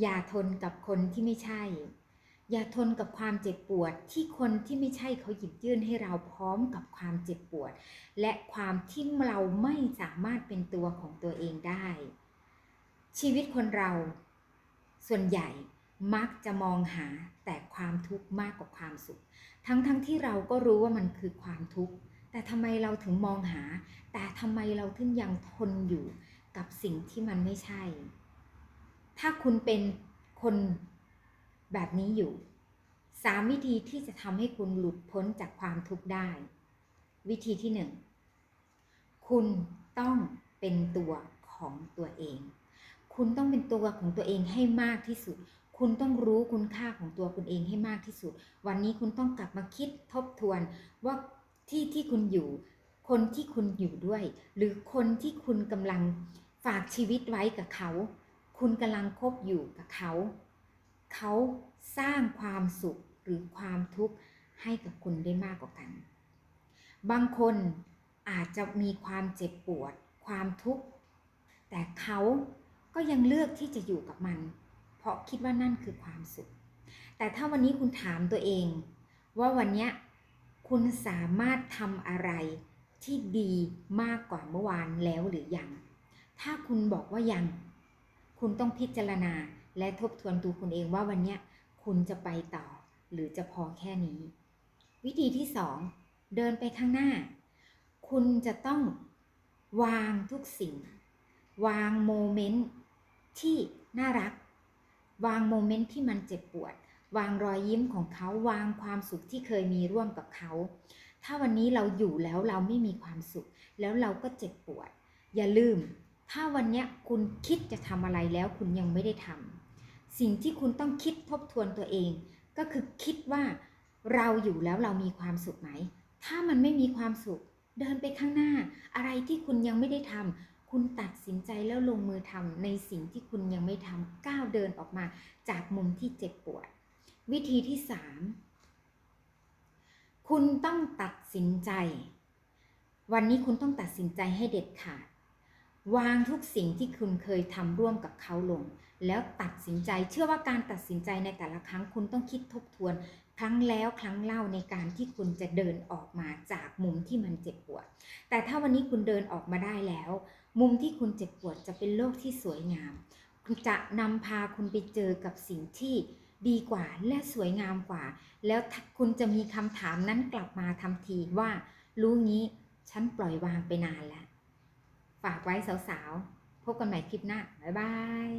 อย่าทนกับคนที่ไม่ใช่ อย่าทนกับความเจ็บปวดที่คนที่ไม่ใช่เขาหยิบยื่นให้เราพร้อมกับความเจ็บปวด และความที่เราไม่สามารถเป็นตัวของตัวเองได้ ชีวิตคนเรา ส่วนใหญ่มักจะมองหาแต่ความทุกข์มากกว่าความสุข ทั้งๆทที่เราก็รู้ว่ามันคือความทุกข์ แต่ทำไมเราถึงมองหา แต่ทำไมเราถึงยังทนอยู่กับสิ่งที่มันไม่ใช่ ถ้าคุณเป็นคนแบบนี้อยู่สามวิธีที่จะทำให้คุณหลุดพ้นจากความทุกข์ได้ วิธีที่หนึ่งคุณต้องเป็นตัวของตัวเอง คุณต้องเป็นตัวของตัวเองให้มากที่สุด คุณต้องรู้คุณค่าของตัวคุณเองให้มากที่สุด วันนี้คุณต้องกลับมาคิดทบทวนว่าที่ที่คุณอยู่ คนที่คุณอยู่ด้วย หรือคนที่คุณกำลังฝากชีวิตไว้กับเขา คุณกำลังคบอยู่กับเขา เขาสร้างความสุขหรือความทุกข์ให้กับคุณได้มากกว่ากัน บางคนอาจจะมีความเจ็บปวด ความทุกข์ แต่เขาก็ยังเลือกที่จะอยู่กับมัน เพราะคิดว่านั่นคือความสุข แต่ถ้าวันนี้คุณถามตัวเอง ว่าวันนี้คุณสามารถทำอะไรที่ดีมากกว่าเมื่อวานแล้วหรือยัง ถ้าคุณบอกว่ายัง คุณต้องพิจารณาและทบทวนตัวคุณเองว่าวันนี้คุณจะไปต่อ หรือจะพอแค่นี้ วิธีที่สองเดินไปข้างหน้า คุณจะต้องวางทุกสิ่ง วางโมเมนต์ที่น่ารัก วางโมเมนต์ที่มันเจ็บปวด วางรอยยิ้มของเขาวางความสุขที่เคยมีร่วมกับเขา ถ้าวันนี้เราอยู่แล้วเราไม่มีความสุข แล้วเราก็เจ็บปวด อย่าลืม ถ้าวันนี้คุณคิดจะทำอะไรแล้วคุณยังไม่ได้ทำสิ่งที่คุณต้องคิดทบทวนตัวเอง ก็คือคิดว่าเราอยู่แล้วเรามีความสุขไหม ถ้ามันไม่มีความสุข เดินไปข้างหน้า อะไรที่คุณยังไม่ได้ทำคุณตัดสินใจแล้วลงมือทำในสิ่งที่คุณยังไม่ทำก้าวเดินออกมาจากมุมที่เจ็บปวด วิธีที่สามคุณต้องตัดสินใจ วันนี้คุณต้องตัดสินใจให้เด็ดขาด วางทุกสิ่งที่คุณเคยทำร่วมกับเขาลง แล้วตัดสินใจเชื่อว่าการตัดสินใจในแต่ละครั้งคุณต้องคิดทบทวน ครั้งแล้วครั้งเล่าในการที่คุณจะเดินออกมาจากมุมที่มันเจ็บปวด แต่ถ้าวันนี้คุณเดินออกมาได้แล้ว มุมที่คุณเจ็บปวดจะเป็นโลกที่สวยงามจะนำพาคุณไปเจอกับสิ่งที่ดีกว่าและสวยงามกว่า แล้วคุณจะมีคำถามนั้นกลับมาทันทีว่า รู้งี้ฉันปล่อยวางไปนานแล้ว ฝากไว้สาวๆ พบกันใหม่คลิปหน้า บ๊ายบาย